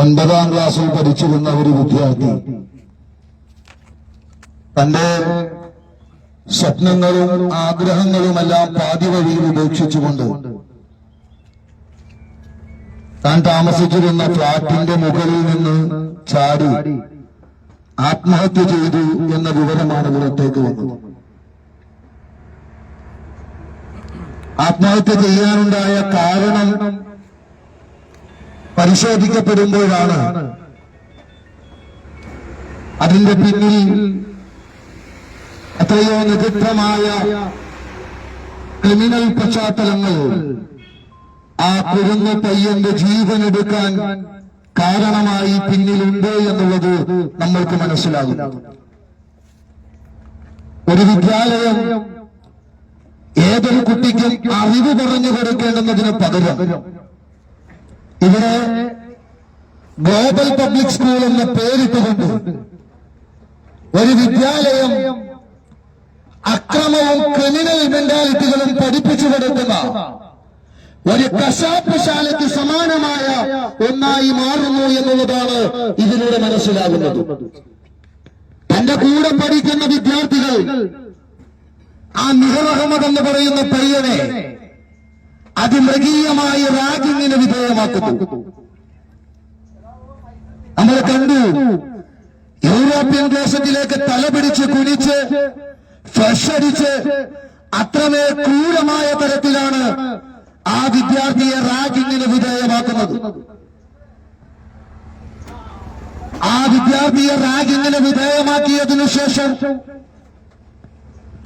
ഒൻപതാം ക്ലാസ്സിൽ പഠിച്ചിരുന്ന ഒരു വിദ്യാർത്ഥി. തന്റെ സ്വപ്നങ്ങളും ആഗ്രഹങ്ങളുമെല്ലാം പാതി വഴിയിൽ ഉപേക്ഷിച്ചുകൊണ്ട് താൻ താമസിച്ചിരുന്ന ഫ്ളാറ്റിന്റെ മുകളിൽ നിന്ന് ചാടി ആത്മഹത്യ ചെയ്തു എന്ന വിവരമാണ് പുറത്തേക്ക് വന്നത്. ആത്മഹത്യ ചെയ്യാനുണ്ടായ കാരണം പരിശോധിക്കപ്പെടുമ്പോഴാണ് അതിന്റെ പിന്നിൽ എത്രയോ നിഗിദ്ധമായ ക്രിമിനൽ പശ്ചാത്തലങ്ങൾ ആ കുരുന്ന പയ്യന്റെ ജീവനെടുക്കാൻ കാരണമായി പിന്നിലുണ്ട് എന്നുള്ളത് നമ്മൾക്ക് മനസ്സിലാകും. ഒരു വിദ്യാലയം ഏതൊരു കുട്ടിക്കും അറിവ് പറഞ്ഞു കൊടുക്കേണ്ടുന്നതിന് പകരം ഇവിടെ ഗ്ലോബൽ പബ്ലിക് സ്കൂൾ എന്ന പേരിട്ടുകൊണ്ട് ഒരു വിദ്യാലയം അക്രമവും ക്രിമിനൽ മെന്റാലിറ്റികളും പഠിപ്പിച്ചു കൊടുക്കുന്ന ഒരു കശാപ്പശാലയ്ക്ക് സമാനമായ ഒന്നായി മാറുന്നു എന്നുള്ളതാണ് ഇതിലൂടെ മനസ്സിലാകുന്നത്. തന്റെ കൂടെ പഠിക്കുന്ന വിദ്യാർത്ഥികൾ ആ നിഹർ അഹമ്മദ് എന്ന് പറയുന്ന പയ്യനെ അതിമൃഗീയമായ റാഗിങ്ങിന് വിധേയമാക്കുന്നു. നമ്മൾ കണ്ടു യൂറോപ്യൻ ദേശത്തിലേക്ക് തലപിടിച്ച് കുനിച്ച് ഫ്രഷ് അടിച്ച് അത്രമേ ക്രൂരമായ തരത്തിലാണ് ആ വിദ്യാർത്ഥിയെ റാഗിങ്ങിന് വിധേയമാക്കുന്നത്. ആ വിദ്യാർത്ഥിയെ റാഗിങ്ങിന് വിധേയമാക്കിയതിനു ശേഷം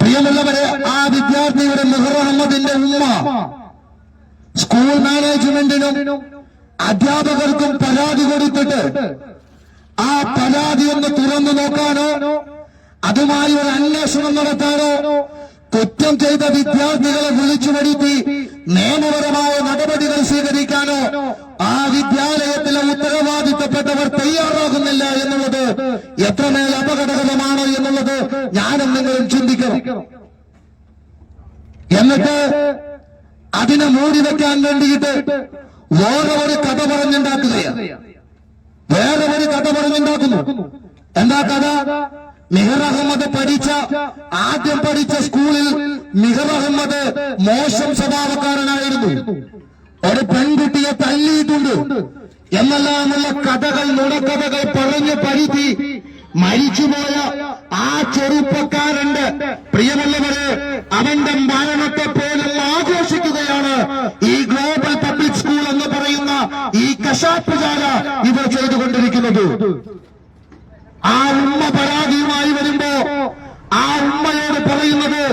പ്രിയമുള്ളവരെ ആ വിദ്യാർത്ഥിയുടെ മെഹർ അഹമ്മദിന്റെ ഉമ്മ സ്കൂൾ മാനേജ്മെന്റിനും അധ്യാപകർക്കും പരാതി കൊടുത്തിട്ട് ആ പരാതി ഒന്ന് തുറന്നു നോക്കാനോ അതുമായി ഒരു അന്വേഷണം നടത്താനോ കുറ്റം ചെയ്ത വിദ്യാർത്ഥികളെ വിളിച്ചു വരുത്തി നിയമപരമായ നടപടികൾ സ്വീകരിക്കാനോ ആ വിദ്യാലയത്തിലെ ഉത്തരവാദിത്തപ്പെട്ടവർ തയ്യാറാകുന്നില്ല എന്നുള്ളത് എത്രമേൽ അപകടകരമാണ് എന്നുള്ളത് ഞാനും നിങ്ങളും ചിന്തിക്കണം. എന്നിട്ട് അതിനെ മൂടി വെക്കാൻ വേണ്ടിയിട്ട് വേറെ ഒരു കഥ പറഞ്ഞുണ്ടാക്കുകയാണ്. വേറെ ഒരു കഥ പറഞ്ഞുണ്ടാക്കുന്നു. എന്താ കഥ? മിഹർ അഹമ്മദ് പഠിച്ച ആദ്യം പഠിച്ച സ്കൂളിൽ മിഹർ അഹമ്മദ് മോശം സ്വഭാവക്കാരനായിരുന്നു. ഒരു പെൺകുട്ടിയെ തല്ലിയിട്ടുണ്ട്. എന്നെല്ലാമുള്ള കഥകൾ നുണക്കഥകൾ പറഞ്ഞു പരുത്തി മരിച്ചുപോയ ആ ചെറുപ്പക്കാരന്റെ പ്രിയമുള്ളവരെ അവന്റെ മരണത്തെ ഈ ഗ്ലോബൽ പബ്ലിക് സ്കൂൾ എന്ന് പറയുന്ന ഈ കശാപ്പ് കശാപ്പുശാല ഇവർ ചെയ്തുകൊണ്ടിരിക്കുന്നത്. ആ ഉമ്മ പരാതിയുമായി വരുമ്പോ ആ ഉമ്മയോട് പറയുന്നത്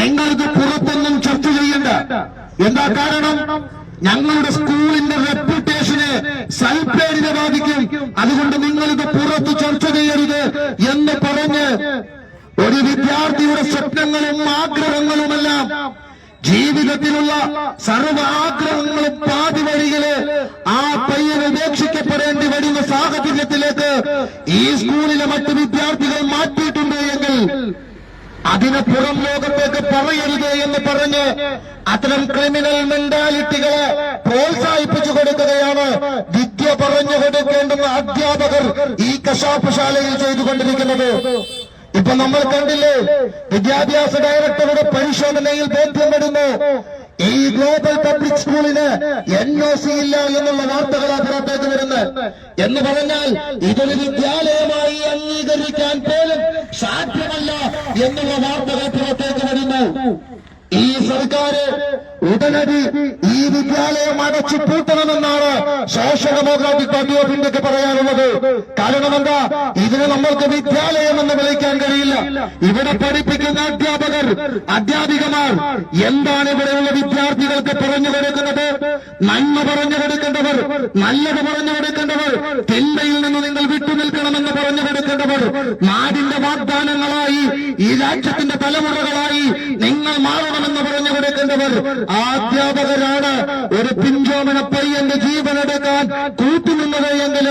നിങ്ങൾക്ക് പുറത്തൊന്നും ചർച്ച ചെയ്യണ്ട. എന്താ കാരണം? ഞങ്ങളുടെ സ്കൂളിന്റെ റെപ്യൂട്ടേഷന് സൽപേരിനെ ബാധിക്കും അതുകൊണ്ട് നിങ്ങളിത് പുറത്ത് ചർച്ച ചെയ്യരുത് എന്ന് പറഞ്ഞ് ഒരു വിദ്യാർത്ഥിയുടെ സ്വപ്നങ്ങളും ആഗ്രഹങ്ങളുമെല്ലാം ജീവിതത്തിലുള്ള സർവ ആഗ്രഹങ്ങളും പാതി വഴികൾ ആ പയ്യൻ ഉപേക്ഷിക്കപ്പെടേണ്ടി വരുന്ന സാഹചര്യത്തിലേക്ക് ഈ സ്കൂളിലെ മറ്റ് വിദ്യാർത്ഥികൾ മാറ്റിയിട്ടുണ്ട് എങ്കിൽ അതിനെ പുറം ലോകത്തേക്ക് പറയരുത് എന്ന് പറഞ്ഞ് അത്തരം ക്രിമിനൽ മെന്റാലിറ്റികളെ പ്രോത്സാഹിപ്പിച്ചു കൊടുക്കുകയാണ് വിദ്യ പറഞ്ഞു കൊടുക്കേണ്ടുന്ന അധ്യാപകർ ഈ കശാപ്പശാലയിൽ ചെയ്തുകൊണ്ടിരിക്കുന്നത്. ഇപ്പൊ നമ്മൾ കണ്ടില്ലേ വിദ്യാഭ്യാസ ഡയറക്ടറുടെ പരിശോധനയിൽ ബോധ്യം വരുന്നു. ഈ ഗ്ലോബൽ പബ്ലിക് സ്കൂളിന് എൻ ഒ സി ഇല്ല എന്നുള്ള വാർത്തകൾ പുറത്തേക്ക് വരുന്നത് എന്ന് പറഞ്ഞാൽ ഇതൊരു വിദ്യാലയമായി അംഗീകരിക്കാൻ പോലും സാധ്യമല്ല എന്നുള്ള വാർത്തകൾ പുറത്തേക്ക് വരുന്നു. ഈ സർക്കാർ ഉടനടി ഈ വിദ്യാലയം അടച്ചു പൂട്ടണമെന്നാണ് സോഷ്യൽ ഡെമോക്രാറ്റിക് പാർട്ടി ഓഫ് ഇന്ത്യയ്ക്ക് പറയാനുള്ളത്. കാരണം എന്താ ഇതിനെ നമ്മൾക്ക് വിദ്യാലയം എന്ന് വിളിക്കാൻ കഴിയില്ല. ഇവിടെ പഠിപ്പിക്കുന്ന അധ്യാപകർ അധ്യാപികമാർ എന്താണ് ഇവിടെയുള്ള വിദ്യാർത്ഥികൾക്ക് പറഞ്ഞു കൊടുക്കുന്നത്? നന്മ പറഞ്ഞു കൊടുക്കേണ്ടവർ നല്ലത് പറഞ്ഞു കൊടുക്കേണ്ടവർ തിന്മയിൽ നിന്ന് നിങ്ങൾ വിട്ടുനിൽക്കണമെന്ന് പറഞ്ഞു കൊടുക്കേണ്ടവർ നാടിന്റെ വാഗ്ദാനങ്ങളായി ഈ രാജ്യത്തിന്റെ തലമുറകളായി നിങ്ങൾ മാറണമെന്ന് കൊടുക്കേണ്ടവർ അധ്യാപകരാണ് ഒരു പിഞ്ചോമന പയ്യന്റെ ജീവനെടുക്കാൻ കൂട്ടുനിന്നത് എങ്കിൽ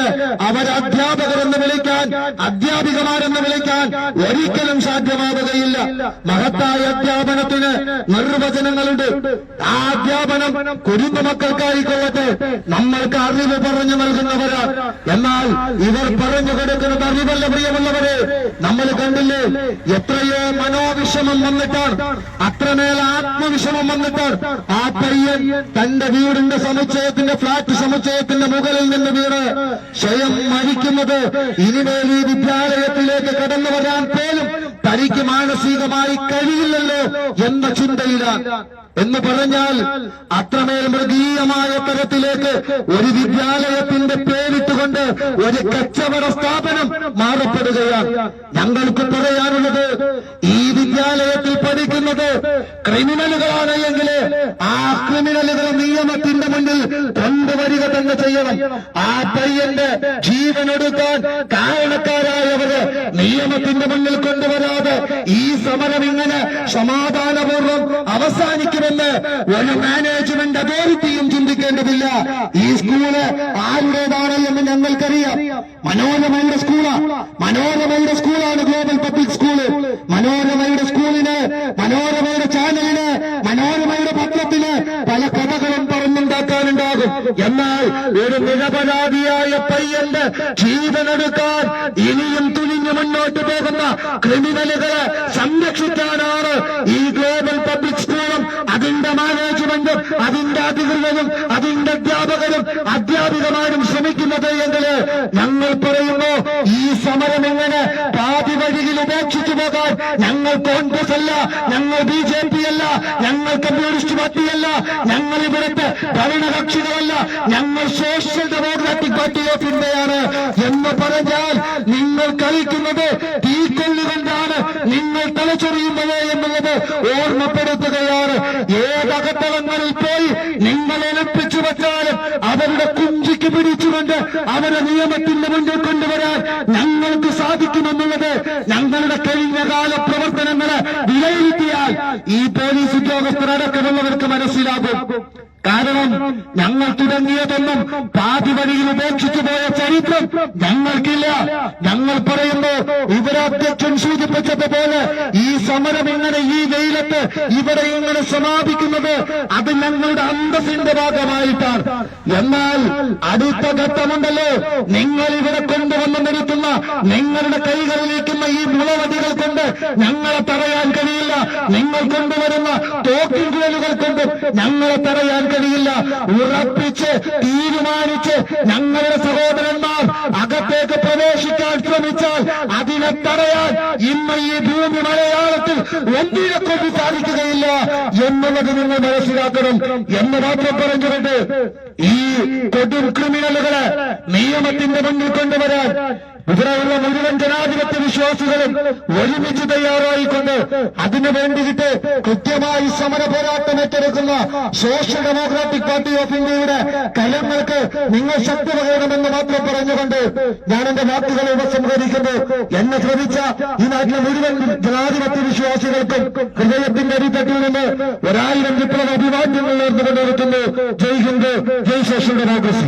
എന്ന് വിളിക്കാൻ അധ്യാപികമാരെന്ന് വിളിക്കാൻ ഒരിക്കലും സാധ്യമാവുകയില്ല. അധ്യാപനത്തിന് നിർവചനങ്ങളുണ്ട്. ആധ്യാപനം കുരുന്നു മക്കൾക്കായിക്കൊള്ളട്ടെ. നമ്മൾക്ക് അറിവ് പറഞ്ഞു നൽകുന്നവരാ. എന്നാൽ ഇവർ പറഞ്ഞു കൊടുക്കുന്നത് അറിവല്ല പ്രിയമുള്ളവരെ നമ്മൾ കണ്ടില്ലേ? എത്രയോ മനോവിഷമം വന്നിട്ടാണ്. അത്രമേൽ ആത്മവിഷമം വന്നിട്ടാണ്. ആ പയ്യൻ തന്റെ വീടിന്റെ സമുച്ചയത്തിന്റെ ഫ്ളാറ്റ് സമുച്ചയത്തിന്റെ മുകളിൽ നിന്ന് വീണ് സ്വയം മരിക്കുന്നത്. ഇനിമേൽ ഈ വിദ്യാലയത്തിലേക്ക് കടന്നു വരാൻ പോലും തനിക്ക് മാനസികമായി കഴിയില്ലല്ലോ എന്ന ചിന്തയിലാണ് എന്ന് പറഞ്ഞാൽ അത്രമേൽ മൃഗീയമായ തരത്തിലേക്ക് ഒരു വിദ്യാലയത്തിന്റെ പേരിട്ടുകൊണ്ട് ഒരു കച്ചവട സ്ഥാപനം മാറപ്പെടുകയാണ്. ഞങ്ങൾക്ക് പറയാനുള്ളത് ഈ വിദ്യാലയത്തിൽ പഠിക്കുന്നത് ക്രിമിനലുകളാണെങ്കിൽ ആ ക്രിമിനലുകൾ നിയമത്തിന്റെ മുന്നിൽ കൊണ്ടുവരിക തന്നെ ചെയ്യണം. ആ പയ്യന്റെ ജീവനെടുക്കാൻ കാരണക്കാരായവര് നിയമത്തിന്റെ മുന്നിൽ കൊണ്ടുവരാതെ ഈ സമരം ഇങ്ങനെ സമാധാനപൂർവം അവസാനിക്കുമെന്ന് ഒരു മാനേജ്മെന്റ് അതോറിറ്റിയും ചിന്തിക്കേണ്ടതില്ല. ഈ സ്കൂൾ ആരുടേതാണ് എന്ന് ഞങ്ങൾക്കറിയാം. മനോരമയുടെ സ്കൂളാ. മനോരമയുടെ സ്കൂളാണ് ഗ്ലോബൽ പബ്ലിക് സ്കൂൾ മനോരമയുടെ സ്കൂളിന് മനോരമയുടെ ചാനലിന് മനോരമയുടെ പത്രത്തിന് പല കഥകളും പറഞ്ഞുണ്ടാക്കാനുണ്ടാകും എന്നാൽ ഒരു നിരപരാധിയായ പയ്യന്റെ ജീവനെടുക്കാൻ ഇനിയും തുനിഞ്ഞു മുന്നോട്ട് പോകുന്ന ക്രിമിനലുകളെ സംരക്ഷിക്കാനാണ് ഈ ഗ്ലോബൽ പബ്ലിക് സ്കൂളും അതിന്റെ മാനേജ്മെന്റും അതിന്റെ അധികൃതരും അതിന്റെ അധ്യാപകരും അധ്യാപികമാരും ശ്രമിക്കുന്നത് എങ്കിൽ ഞങ്ങൾ പറയുന്നു ഉപേക്ഷിച്ചു പോകാൻ ഞങ്ങൾ കോൺഗ്രസ് അല്ല ഞങ്ങൾ ബി ജെ പി അല്ല ഞങ്ങൾ കമ്മ്യൂണിസ്റ്റ് പാർട്ടിയല്ല ഞങ്ങൾ ഇവിടുത്തെ ഭരണകക്ഷികളല്ല ഞങ്ങൾ സോഷ്യൽ ഡെമോക്രാറ്റിക് പാർട്ടി ഓഫ് ഇന്ത്യയാണ് എന്ന് പറഞ്ഞാൽ നിങ്ങൾ കളിക്കുന്നത് തീക്കൊള്ളുകൊണ്ടാണ് നിങ്ങൾ തലച്ചൊറിയുന്നത് എന്നുള്ളത് ഓർമ്മപ്പെടുത്തുകയാണ്. ഏതകത്തളങ്ങളിൽ പോയി നിങ്ങൾ ഒളിപ്പിച്ചു വെച്ചാലും അവരുടെ കുഞ്ചിക്ക് അവരെ നിയമത്തിന്റെ മുന്നിൽ കൊണ്ടുവരാൻ ഞങ്ങൾക്ക് സാധിക്കുമെന്നുള്ളത് ഞങ്ങളുടെ കഴിഞ്ഞകാല പ്രവർത്തനങ്ങളെ വിലയിരുത്തിയാൽ ഈ പോലീസ് ഉദ്യോഗസ്ഥരടക്കമുള്ളവർക്ക് മനസ്സിലാകും. കാരണം ഞങ്ങൾ തുടങ്ങിയതൊന്നും പാതി വഴിയിൽ ഉപേക്ഷിച്ചു പോയ ചരിത്രം ഞങ്ങൾക്കില്ല. ഞങ്ങൾ പറയുന്നു ഇവരധ്യക്ഷൻ സൂചിപ്പിച്ചതുപോലെ ഈ സമരം ഇങ്ങനെ ഈ വെയിലത്ത് ഇവിടെ ഇങ്ങനെ സമാപിക്കുന്നത് അത് ഞങ്ങളുടെ അന്തസ്സിന്റെ ഭാഗമായിട്ടാണ്. എന്നാൽ അടുത്ത ഘട്ടമുണ്ടല്ലോ. നിങ്ങൾ ഇവിടെ കൊണ്ടുവന്ന് നിർത്തുന്ന നിങ്ങളുടെ കൈകളിലേക്കുന്ന ഈ മുളവടികൾ കൊണ്ട് ഞങ്ങളെ തടയാൻ കഴിയില്ല. നിങ്ങൾ കൊണ്ടുവരുന്ന തോക്കിൻ കുഴലുകൾ കൊണ്ട് ഞങ്ങളെ തടയാൻ കഴിയില്ല. ഉറപ്പിച്ച് തീരുമാനിച്ച് ഞങ്ങളുടെ സഹോദരന്മാർ അകത്തേക്ക് പ്രവേശിക്കാൻ ശ്രമിച്ചാൽ അതിനെ തടയാൻ ഇന്ന് ഈ ഭൂമി മലയാളത്തിൽ ഒന്നിനെ കൊണ്ട് സാധിക്കുകയില്ല എന്നുള്ളത് നിങ്ങൾ മനസ്സിലാക്കണം എന്ന് മാത്രം പറഞ്ഞുകൊണ്ട് ഈ കൊടും ക്രിമിനലുകളെ നിയമത്തിന്റെ മുന്നിൽ കൊണ്ടുവരാൻ ഇവിടെയുള്ള മുഴുവൻ ജനാധിപത്യ വിശ്വാസികളും ഒരുമിച്ച് തയ്യാറായിക്കൊണ്ട് അതിനു വേണ്ടിയിട്ട് കൃത്യമായി സമര പോരാട്ടം ഏറ്റെടുക്കുന്ന സോഷ്യൽ ഡെമോക്രാറ്റിക് പാർട്ടി ഓഫ് ഇന്ത്യയുടെ കലങ്ങൾക്ക് നിങ്ങൾ ശക്തി പകരണമെന്ന് മാത്രം പറഞ്ഞുകൊണ്ട് ഞാൻ എന്റെ വാക്കുകളെ ഉപസംഹരിക്കുന്നു. എന്നെ ശ്രമിച്ച ഈ നാട്ടിലെ മുഴുവൻ ജനാധിപത്യ വിശ്വാസികൾക്കും ഹൃദയത്തിന്റെ അടിത്തട്ടിൽ നിന്ന് ഒരായിരം വിപ്ലവ അഭിവാദ്യങ്ങൾ നേർന്നുകൊണ്ട് നിർത്തുന്നു Jai Hind. Jai social democracy